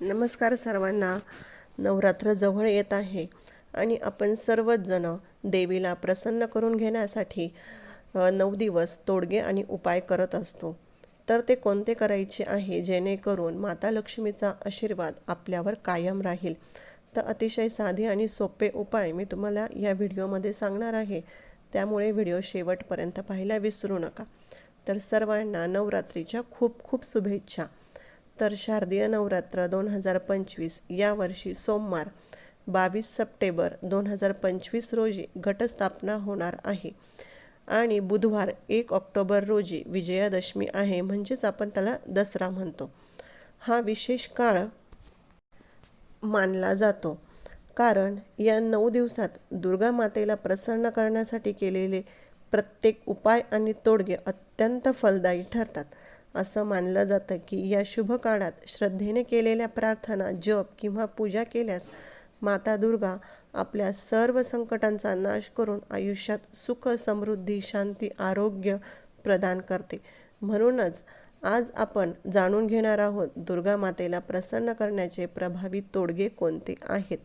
नमस्कार सर्वांना. नवरात्र जवळ येत आहे आणि आपण सर्वच जणं देवीला प्रसन्न करून घेण्यासाठी नऊ दिवस तोडगे आणि उपाय करत असतो. तर ते कोणते करायचे आहे जेणेकरून माता लक्ष्मीचा आशीर्वाद आपल्यावर कायम राहील? तर अतिशय साधे आणि सोपे उपाय मी तुम्हाला या व्हिडिओमध्ये सांगणार आहे. त्यामुळे व्हिडिओ शेवटपर्यंत पाहायला विसरू नका. तर सर्वांना नवरात्रीच्या खूप खूप शुभेच्छा. तर शारदीय नवरात्र दोन हजार पंचवीस यावर्षी सोमवार बावीस सप्टेंबर दोन हजार पंचवीस रोजी घटस्थापना होणार आहे. आणि बुधवार एक ऑक्टोबर रोजी विजयादशमी आहे म्हणजेच आपण त्याला दसरा म्हणतो. हा विशेष काळ मानला जातो. कारण या नऊ दिवसात दुर्गा मातेला प्रसन्न करण्यासाठी केलेले प्रत्येक उपाय आणि तोडगे अत्यंत फलदायी ठरतात. असं मानलं जातं की या शुभ काळात श्रद्धेने केलेल्या प्रार्थना जप किंवा पूजा केल्यास माता दुर्गा आपल्या सर्व संकटांचा नाश करून आयुष्यात सुख समृद्धी शांती आरोग्य प्रदान करते. म्हणूनच आज आपण जाणून घेणार आहोत दुर्गा मातेला प्रसन्न करण्याचे प्रभावी तोडगे कोणते आहेत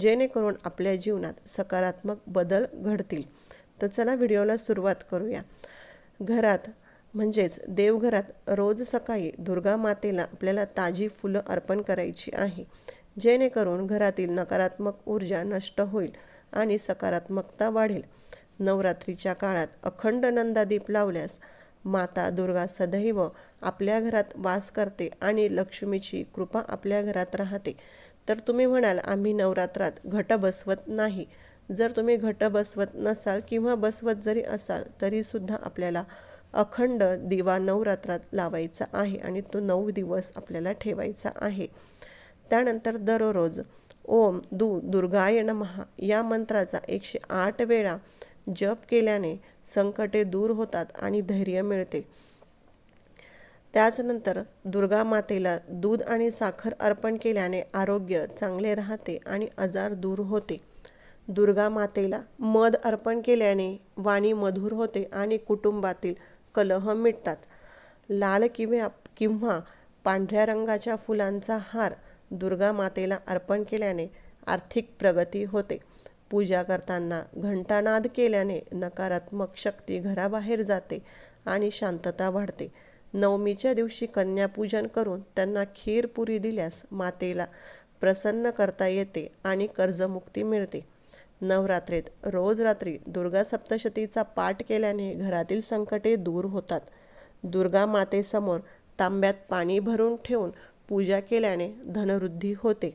जेणेकरून आपल्या जीवनात सकारात्मक बदल घडतील. तर चला व्हिडिओला सुरुवात करूया. घरात म्हणजेच देवघरात रोज सकाळी दुर्गा मातेला आपल्याला ताजी फुलं अर्पण करायची आहे. जेणेकरून घरातील नकारात्मक ऊर्जा नष्ट होईल आणि सकारात्मकता वाढेल. नवरात्रीच्या काळात अखंड नंदादीप लावल्यास माता दुर्गा सदैव आपल्या घरात वास करते आणि लक्ष्मीची कृपा आपल्या घरात राहते. तर तुम्ही म्हणाल आम्ही नवरात्रात घट बसवत नाही. जर तुम्ही घट बसवत नसाल किंवा बसवत जरी असाल तरीसुद्धा आपल्याला अखंड दिवा नवरात्रात लावायचा आहे आणि तो नऊ दिवस आपल्याला ठेवायचा आहे. त्यानंतर दररोज ओम दु दुर्गाय नमहा या मंत्राचा एकशे आठ वेळा जप केल्याने संकटे दूर होतात आणि धैर्य मिळते. त्याचनंतर दुर्गा मातेला दूध आणि साखर अर्पण केल्याने आरोग्य चांगले राहते आणि आजार दूर होते. दुर्गा मातेला मध अर्पण केल्याने वाणी मधुर होते आणि कुटुंबातील कलह मिटतात. लाल किंवा किंवा पांढऱ्या रंगाच्या फुलांचा हार दुर्गा मातेला अर्पण केल्याने आर्थिक प्रगती होते. पूजा करताना घंटानाद केल्याने नकारात्मक शक्ती घराबाहेर जाते आणि शांतता वाढते. नवमीच्या दिवशी कन्यापूजन करून त्यांना खीरपुरी दिल्यास मातेला प्रसन्न करता येते आणि कर्जमुक्ती मिळते. नवरात्रीत. रोज रात्री दुर्गा सप्तशतीचा पाठ केल्याने घरातील संकटे दूर होतात. दुर्गा मातेसमोर तांब्यात पाणी भरून ठेवून पूजा केल्याने धनवृद्धी होते.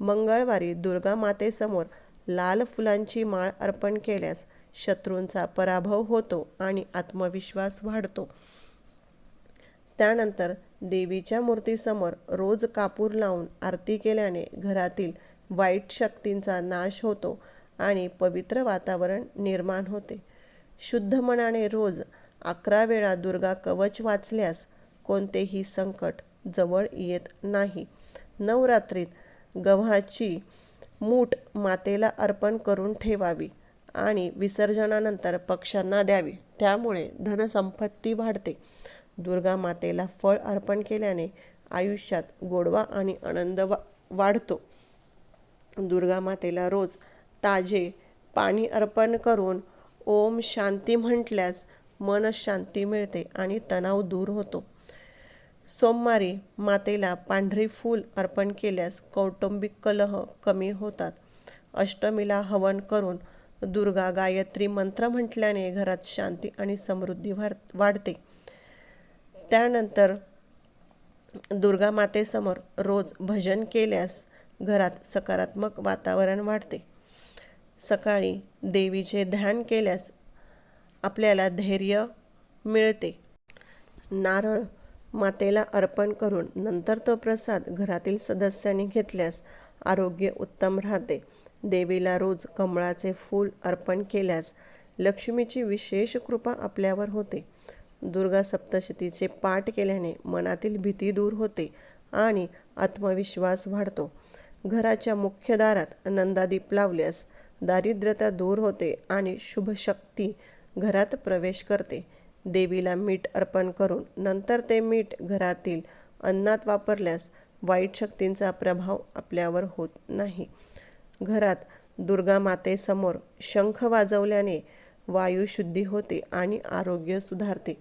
मंगळवारी दुर्गा मातेसमोर लाल फुलांची माळ अर्पण केल्यास शत्रूंचा पराभव होतो आणि आत्मविश्वास वाढतो. त्यानंतर देवीच्या मूर्तीसमोर रोज कापूर लावून आरती केल्याने घरातील वाईट शक्तींचा नाश होतो आणि पवित्र वातावरण निर्माण होते. शुद्ध मनाने रोज अकरा वेळा दुर्गा कवच वाचल्यास कोणतेही संकट जवळ येत नाही. नवरात्रीत गव्हाची मूठ मातेला अर्पण करून ठेवावी आणि विसर्जनानंतर पक्ष्यांना द्यावी. त्यामुळे धनसंपत्ती वाढते. दुर्गा मातेला फळ अर्पण केल्याने आयुष्यात गोडवा आणि आनंद वा वाढतो. दुर्गा मातेला रोज ताजे पाणी अर्पण करून ओम शांती म्हटल्यास मन शांती मिळते आणि तणाव दूर होतो. सोमवारी मातेला पांढरी फूल अर्पण केल्यास कौटुंबिक कलह कमी होतात. अष्टमीला हवन करून दुर्गा गायत्री मंत्र म्हटल्याने घरात शांती आणि समृद्धी वाढ वाढते. त्यानंतर दुर्गा मातेसमोर रोज भजन केल्यास घरात सकारात्मक वातावरण वाढते. सकाळी देवीचे ध्यान केल्यास आपल्याला धैर्य मिळते. नारळ मातेला अर्पण करून नंतर तो प्रसाद घरातील सदस्यांनी घेतल्यास आरोग्य उत्तम राहते. देवीला रोज कमळाचे फूल अर्पण केल्यास लक्ष्मीची विशेष कृपा आपल्यावर होते. दुर्गा सप्तशतीचे पाठ केल्याने मनातील भीती दूर होते आणि आत्मविश्वास वाढतो. घराच्या मुख्य दारात नंदादीप लावल्यास दारिद्र्यता दूर होते आणि शुभ शक्ती घरात प्रवेश करते. देवीला मीठ अर्पण करून नंतर ते मीठ घरातील अन्नात वापरल्यास वाईट शक्तींचा प्रभाव आपल्यावर होत नाही. घरात दुर्गा मातेसमोर शंख वाजवल्याने वायुशुद्धी होते आणि आरोग्य सुधारते.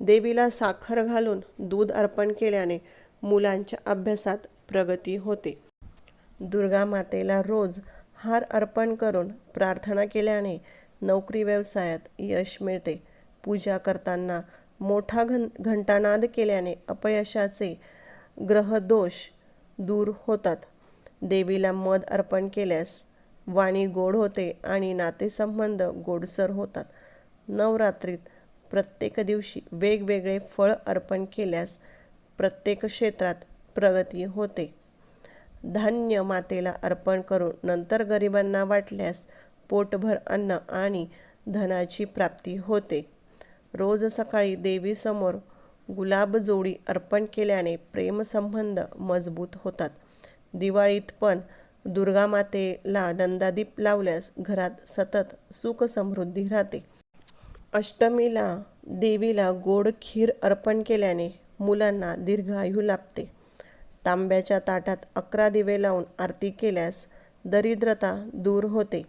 देवीला साखर घालून दूध अर्पण केल्याने मुलांच्या अभ्यासात प्रगती होते. दुर्गा मातेला रोज हार अर्पण करून प्रार्थना केल्याने नोकरी व्यवसायात यश मिळते. पूजा करताना मोठा घं घंटानाद केल्याने अपयशाचे ग्रहदोष दूर होतात. देवीला मध अर्पण केल्यास वाणी गोड होते आणि नातेसंबंध गोडसर होतात. नवरात्रीत प्रत्येक दिवशी वेगवेगळे फळ अर्पण केल्यास प्रत्येक क्षेत्रात प्रगती होते. धान्य मातेला अर्पण करून नंतर गरिबांना वाटल्यास पोटभर अन्न आणि धनाची प्राप्ती होते. रोज सकाळी देवीसमोर गुलाब जोडी अर्पण केल्याने प्रेमसंबंध मजबूत होतात. दिवाळीत पण दुर्गा मातेला नंदादीप लावल्यास घरात सतत सुख समृद्धी राहते. अष्टमीला देवीला गोड खीर अर्पण केल्याने मुलांना दीर्घायू लाभते. तांब्याच्या ताटात अकरा दिवे लावून आरती केल्यास दरिद्रता दूर होते.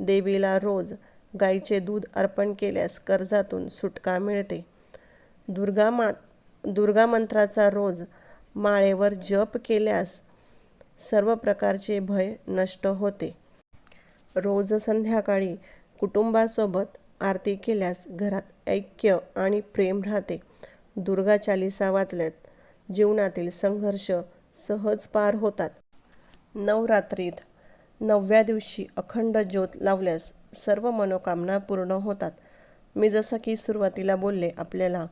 देवीला रोज गाईचे दूध अर्पण केल्यास कर्जातून सुटका मिळते. दुर्गा मा दुर्गा मंत्राचा रोज माळेवर जप केल्यास सर्व प्रकारचे भय नष्ट होते. रोज संध्याकाळी कुटुंबासोबत आरती केल्यास घरात ऐक्य आणि प्रेम राहते. दुर्गा चालिसा वाचल्यात. जीवनातील संघर्ष सहज पार होतात. नवरात्रीत नवव्या दिवशी अखंड ज्योत लावल्यास सर्व मनोकामना पूर्ण होतात. मी जसं की सुरुवातीला बोलले आपल्याला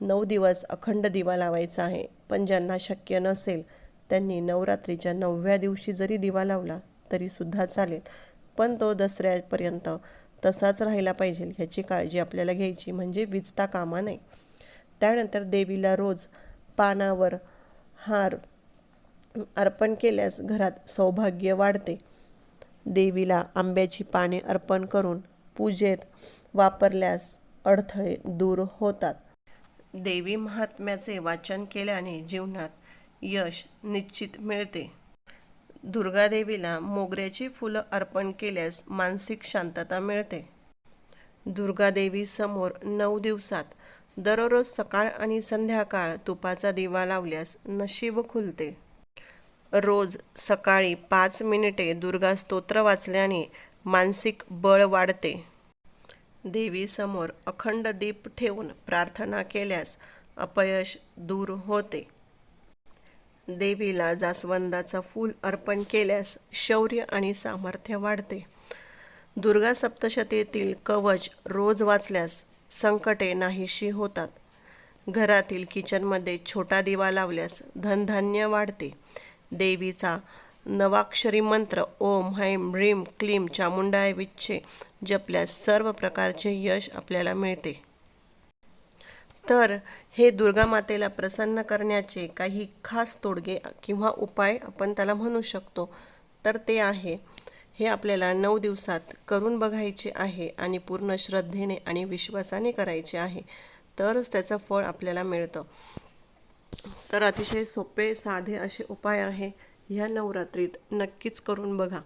नऊ दिवस अखंड दिवा लावायचा आहे पण ज्यांना शक्य नसेल त्यांनी नवरात्रीच्या नवव्या दिवशी जरी दिवा लावला तरीसुद्धा चालेल. पण तो दसऱ्यापर्यंत तसाच राहिला पाहिजे ह्याची काळजी आपल्याला घ्यायची म्हणजे विजता कामा नाही त्यानंतर देवीला रोज पानावर हार अर्पण केल्यास घरात सौभाग्य वाढते. देवीला आंब्याची पाने अर्पण करून पूजेत वापरल्यास अडथळे दूर होतात. देवी महात्म्याचे वाचन केल्याने जीवनात यश निश्चित मिळते. दुर्गादेवीला मोगऱ्याची फुलं अर्पण केल्यास मानसिक शांतता मिळते. दुर्गादेवीसमोर नऊ दिवसात दररोज सकाळ आणि संध्याकाळ तुपाचा दिवा लावल्यास नशीब खुलते. रोज सकाळी पाच मिनिटे दुर्गा स्तोत्र वाचल्याने मानसिक बळ वाढते. देवीसमोर अखंड दीप ठेवून प्रार्थना केल्यास अपयश दूर होते. देवीला जास्वंदाचा फूल अर्पण केल्यास शौर्य आणि सामर्थ्य वाढते. दुर्गा सप्तशतीतील कवच रोज वाचल्यास संकटे नाहीशी होतात. घरातील किचनमध्ये छोटा दिवा लावल्यास धनधान्य वाढते. देवीचा नवाक्षरी मंत्र ओम हैम ह्रीम क्लीम चामुंडाय विच्छे जपल्यास सर्व प्रकारचे यश आपल्याला मिळते. तर हे दुर्गा मातेला प्रसन्न करण्याचे काही खास तोडगे किंवा उपाय आपण त्याला म्हणू शकतो. तर ते आहे हे आपल्याला नऊ दिवसात करून बघायचे आहे आणि पूर्ण श्रद्धेने आणि विश्वासाने करायचे आहे. तरच त्याचं फळ आपल्याला मिळतं. तर अतिशय सोपे साधे असे उपाय आहे. ह्या नवरात्रीत नक्कीच करून बघा.